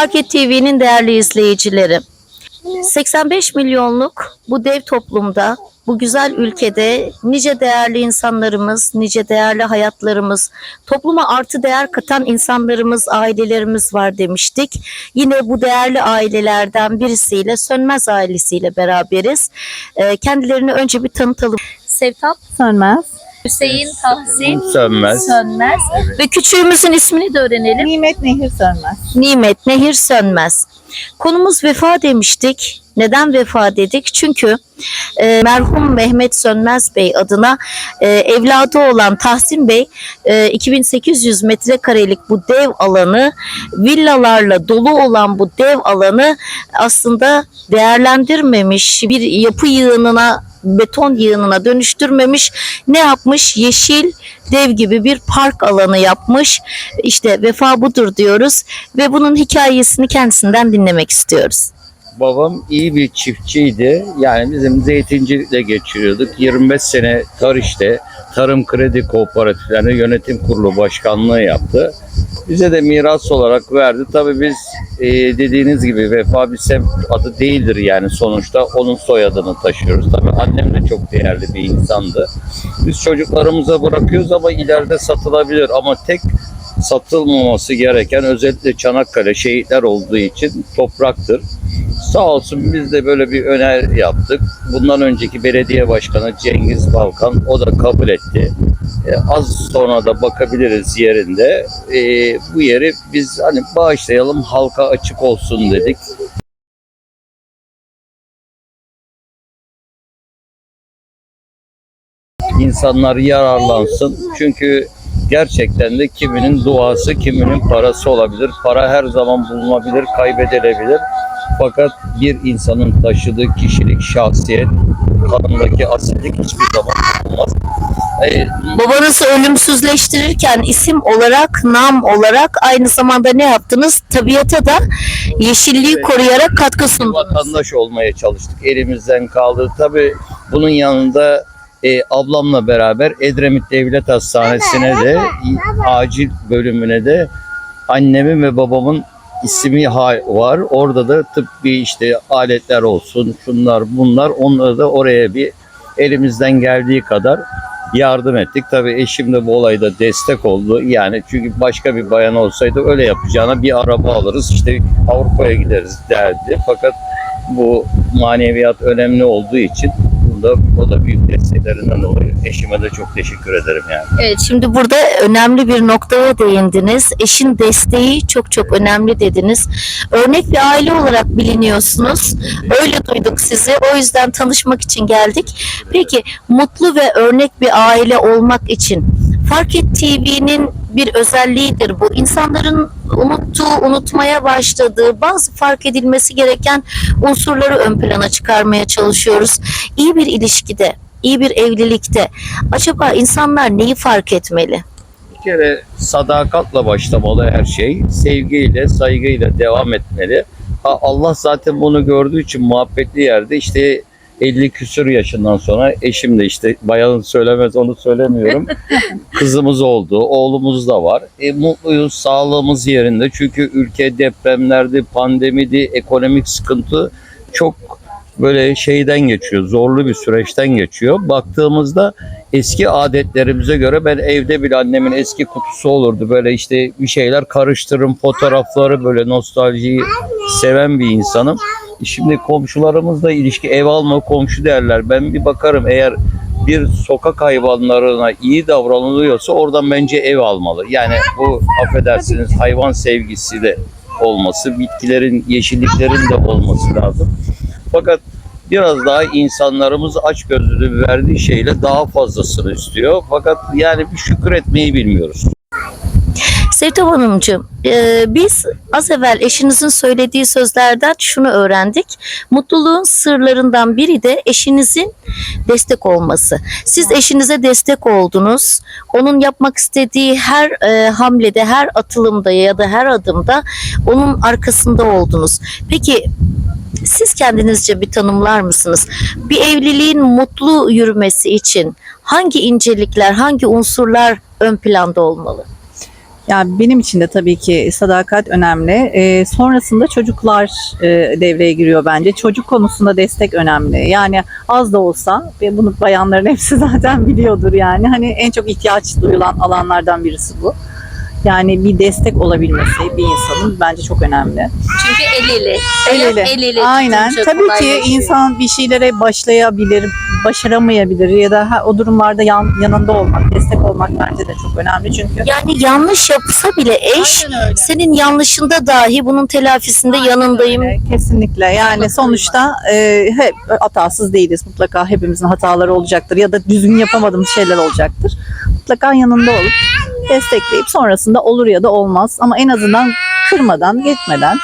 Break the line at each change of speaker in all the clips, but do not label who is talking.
Farket TV'nin değerli izleyicileri. 85 milyonluk bu dev toplumda, bu güzel ülkede nice değerli insanlarımız, nice değerli hayatlarımız, topluma artı değer katan insanlarımız, ailelerimiz var demiştik. Yine bu değerli ailelerden birisiyle Sönmez ailesiyle beraberiz. Ee, kendilerini önce bir tanıtalım. Sevtap
Sönmez.
Hüseyin Tahsin
Sönmez.
Sönmez ve küçüğümüzün ismini de öğrenelim.
Nimet Nehir Sönmez.
Nimet Nehir Sönmez. Konumuz vefa demiştik. Neden vefa dedik? Çünkü e, merhum Mehmet Sönmez Bey adına e, evladı olan Tahsin Bey e, 2800 metrekarelik bu dev alanı villalarla dolu olan bu dev alanı aslında değerlendirmemiş bir yapı yığınına beton yığınına dönüştürmemiş ne yapmış yeşil dev gibi bir park alanı yapmış işte vefa budur diyoruz ve bunun hikayesini kendisinden dinlemek istiyoruz.
Babam iyi bir çiftçiydi. Yani bizim zeytincilikle geçiriyorduk. 25 sene Tariş'te Tarım Kredi Kooperatiflerine yönetim kurulu başkanlığı yaptı. Bize de miras olarak verdi. Tabii biz e, dediğiniz gibi Vefa bir semt adı değildir yani sonuçta onun soyadını taşıyoruz. Tabii annem de çok değerli bir insandı. Biz çocuklarımıza bırakıyoruz ama ileride satılabilir ama tek satılmaması gereken özellikle Çanakkale şehitler olduğu için topraktır. Sağ olsun biz de böyle bir öner yaptık. Bundan önceki belediye başkanı Cengiz Balkan o da kabul etti. E, az sonra da bakabiliriz yerinde. E, bu yeri biz hani bağışlayalım halka açık olsun dedik. İnsanlar yararlansın. Çünkü gerçekten de kiminin duası, kiminin parası olabilir. Para her zaman bulunabilir, kaybedilebilir. Fakat bir insanın taşıdığı kişilik, şahsiyet, kanındaki asillik hiçbir zaman bulunmaz. Ee,
Babanızı ölümsüzleştirirken isim olarak, nam olarak aynı zamanda ne yaptınız? Tabiata da yeşilliği
Evet.
koruyarak katkı sundunuz.
vatandaş olmaya çalıştık. Elimizden kaldı. Tabii bunun yanında e, ablamla beraber Edremit Devlet Hastanesi'ne de acil bölümüne de annemin ve babamın ismi var. Orada da tıbbi işte aletler olsun, şunlar bunlar onları da oraya bir elimizden geldiği kadar yardım ettik. Tabii eşim de bu olayda destek oldu. Yani çünkü başka bir bayan olsaydı öyle yapacağına bir araba alırız işte Avrupa'ya gideriz derdi. Fakat bu maneviyat önemli olduğu için bunda o da büyük desteklerinden dolayı eşime de çok teşekkür ederim yani.
Evet şimdi burada önemli bir noktaya değindiniz. Eşin desteği çok çok önemli dediniz. Örnek bir aile olarak biliniyorsunuz. Öyle duyduk sizi. O yüzden tanışmak için geldik. Peki mutlu ve örnek bir aile olmak için Farket TV'nin bir özelliğidir bu. İnsanların unuttuğu, unutmaya başladığı bazı fark edilmesi gereken unsurları ön plana çıkarmaya çalışıyoruz. İyi bir ilişkide, iyi bir evlilikte acaba insanlar neyi fark etmeli?
Bir kere sadakatla başlamalı her şey. Sevgiyle, saygıyla devam etmeli. Allah zaten bunu gördüğü için muhabbetli yerde işte 50 küsur yaşından sonra eşim de işte bayanın söylemez onu söylemiyorum. Kızımız oldu, oğlumuz da var. E, mutluyuz, sağlığımız yerinde. Çünkü ülke depremlerdi, pandemidi, ekonomik sıkıntı çok böyle şeyden geçiyor, zorlu bir süreçten geçiyor. Baktığımızda eski adetlerimize göre ben evde bile annemin eski kutusu olurdu. Böyle işte bir şeyler karıştırırım, fotoğrafları böyle nostaljiyi seven bir insanım. Şimdi komşularımızla ilişki ev alma komşu derler. Ben bir bakarım eğer bir sokak hayvanlarına iyi davranılıyorsa oradan bence ev almalı. Yani bu affedersiniz hayvan sevgisi de olması, bitkilerin, yeşilliklerin de olması lazım. Fakat biraz daha insanlarımız açgözlülüğü verdiği şeyle daha fazlasını istiyor. Fakat yani bir şükür etmeyi bilmiyoruz.
Sevtap Hanımcığım, e, biz az evvel eşinizin söylediği sözlerden şunu öğrendik. Mutluluğun sırlarından biri de eşinizin destek olması. Siz eşinize destek oldunuz. Onun yapmak istediği her e, hamlede, her atılımda ya da her adımda onun arkasında oldunuz. Peki siz kendinizce bir tanımlar mısınız? Bir evliliğin mutlu yürümesi için hangi incelikler, hangi unsurlar ön planda olmalı?
Yani benim için de tabii ki sadakat önemli. Ee, sonrasında çocuklar e, devreye giriyor bence. Çocuk konusunda destek önemli. Yani az da olsa ve bunu bayanların hepsi zaten biliyordur yani. Hani en çok ihtiyaç duyulan alanlardan birisi bu. Yani bir destek olabilmesi bir insanın bence çok önemli.
Çünkü el ele.
El ele.
El ele
Aynen. Tabii ki insan bir şeylere başlayabilir, başaramayabilir ya da ha, o durumlarda yan, yanında olmak, destek olmak bence de çok önemli çünkü.
Yani yanlış yapsa bile eş
Aynen
senin yanlışında dahi bunun telafisinde yanındayım.
Öyle, Kesinlikle. Yani sonuçta e, hep hatasız değiliz. Mutlaka hepimizin hataları olacaktır ya da düzgün yapamadığımız şeyler olacaktır. Mutlaka yanında olup destekleyip sonrasında olur ya da olmaz ama en azından kırmadan, geçmeden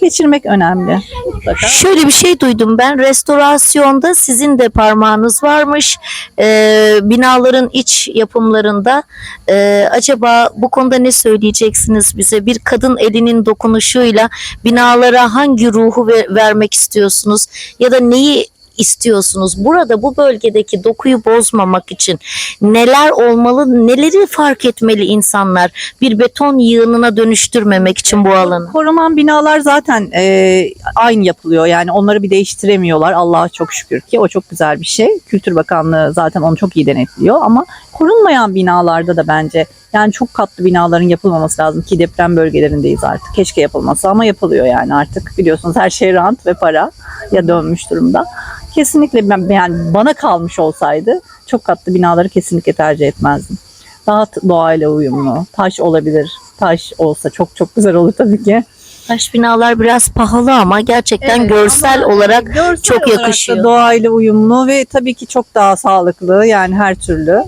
geçirmek önemli. Mutlaka.
Şöyle bir şey duydum ben. Restorasyonda sizin de parmağınız varmış. Ee, binaların iç yapımlarında. Ee, acaba bu konuda ne söyleyeceksiniz bize? Bir kadın elinin dokunuşuyla binalara hangi ruhu ve- vermek istiyorsunuz? Ya da neyi istiyorsunuz burada bu bölgedeki dokuyu bozmamak için neler olmalı neleri fark etmeli insanlar bir beton yığınına dönüştürmemek için bu alanı
Korunan binalar zaten e, aynı yapılıyor. Yani onları bir değiştiremiyorlar. Allah'a çok şükür ki o çok güzel bir şey. Kültür Bakanlığı zaten onu çok iyi denetliyor ama korunmayan binalarda da bence yani çok katlı binaların yapılmaması lazım ki deprem bölgelerindeyiz artık. Keşke yapılması ama yapılıyor yani artık. Biliyorsunuz her şey rant ve para ya dönmüş durumda. Kesinlikle ben yani bana kalmış olsaydı çok katlı binaları kesinlikle tercih etmezdim. Daha doğayla uyumlu. Taş olabilir. Taş olsa çok çok güzel olur tabii ki.
Taş binalar biraz pahalı ama gerçekten
Evet,
görsel
ama,
olarak
görsel
çok
olarak da
yakışıyor.
Doğayla uyumlu ve tabii ki çok daha sağlıklı yani her türlü.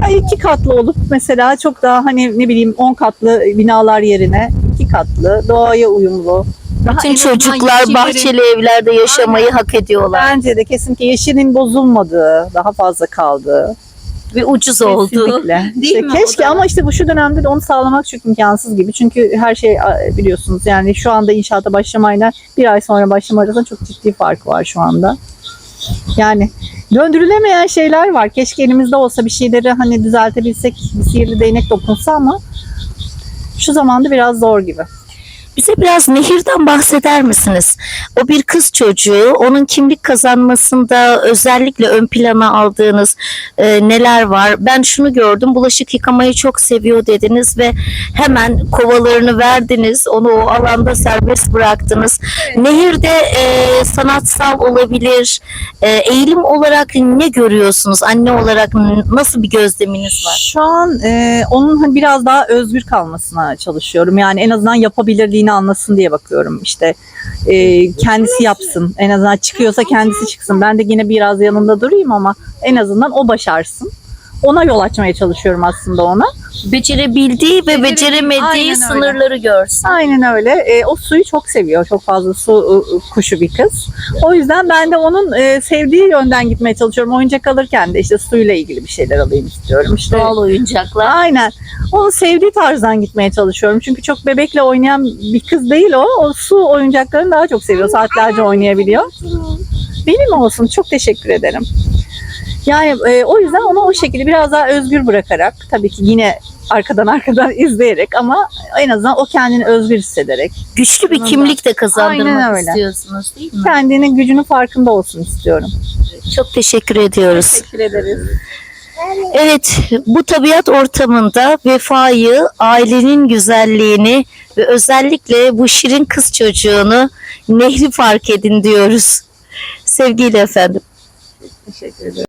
Ya iki katlı olup mesela çok daha hani ne bileyim 10 katlı binalar yerine iki katlı doğaya uyumlu. Daha en
bütün
azından
çocuklar
yeşillerin-
bahçeli evlerde yaşamayı hak ediyorlar
Bence de kesinlikle yeşilin bozulmadığı, daha fazla kaldığı.
ve ucuz oldu.
Kesinlikle.
Değil
İşte
mi? O
keşke
da-
ama işte bu şu dönemde de onu sağlamak çok imkansız gibi. Çünkü her şey biliyorsunuz yani şu anda inşaata başlamayla bir ay sonra başlama arasında çok ciddi fark var şu anda. Yani döndürülemeyen şeyler var. Keşke elimizde olsa bir şeyleri hani düzeltebilsek, bir sihirli değnek dokunsa ama şu zamanda biraz zor gibi.
Bize biraz nehirden bahseder misiniz? O bir kız çocuğu, onun kimlik kazanmasında özellikle ön plana aldığınız e, neler var? Ben şunu gördüm, bulaşık yıkamayı çok seviyor dediniz ve hemen kovalarını verdiniz, onu o alanda serbest bıraktınız. Nehirde e, sanatsal olabilir, e, eğilim olarak ne görüyorsunuz? Anne olarak nasıl bir gözleminiz var?
Şu an e, onun biraz daha özgür kalmasına çalışıyorum. Yani en azından yapabildiğini anlasın diye bakıyorum. İşte e, kendisi yapsın. En azından çıkıyorsa kendisi çıksın. Ben de yine biraz yanında durayım ama en azından o başarsın. Ona yol açmaya çalışıyorum aslında ona.
Becerebildiği ve
Beceremediği, aynen öyle.
sınırları görsün.
Aynen öyle. E, o suyu çok seviyor. Çok fazla su kuşu bir kız. O yüzden ben de onun e, sevdiği yönden gitmeye çalışıyorum. Oyuncak alırken de işte suyla ilgili bir şeyler alayım istiyorum. İşte
Doğal oyuncaklar.
Aynen. Onun sevdiği tarzdan gitmeye çalışıyorum. Çünkü çok bebekle oynayan bir kız değil o. O su oyuncaklarını daha çok seviyor. Saatlerce oynayabiliyor. Benim olsun. Çok teşekkür ederim. Yani e, o yüzden onu o şekilde biraz daha özgür bırakarak tabii ki yine arkadan arkadan izleyerek ama en azından o kendini özgür hissederek
Güçlü bir kimlik de kazandırmak
Aynen öyle.
istiyorsunuz değil mi?
kendinin gücünün farkında olsun istiyorum.
Çok teşekkür ediyoruz.
Teşekkür ederiz.
Evet, bu tabiat ortamında vefayı, ailenin güzelliğini ve özellikle bu şirin kız çocuğunu nehri fark edin diyoruz. Sevgiyle efendim.
Teşekkür ederim.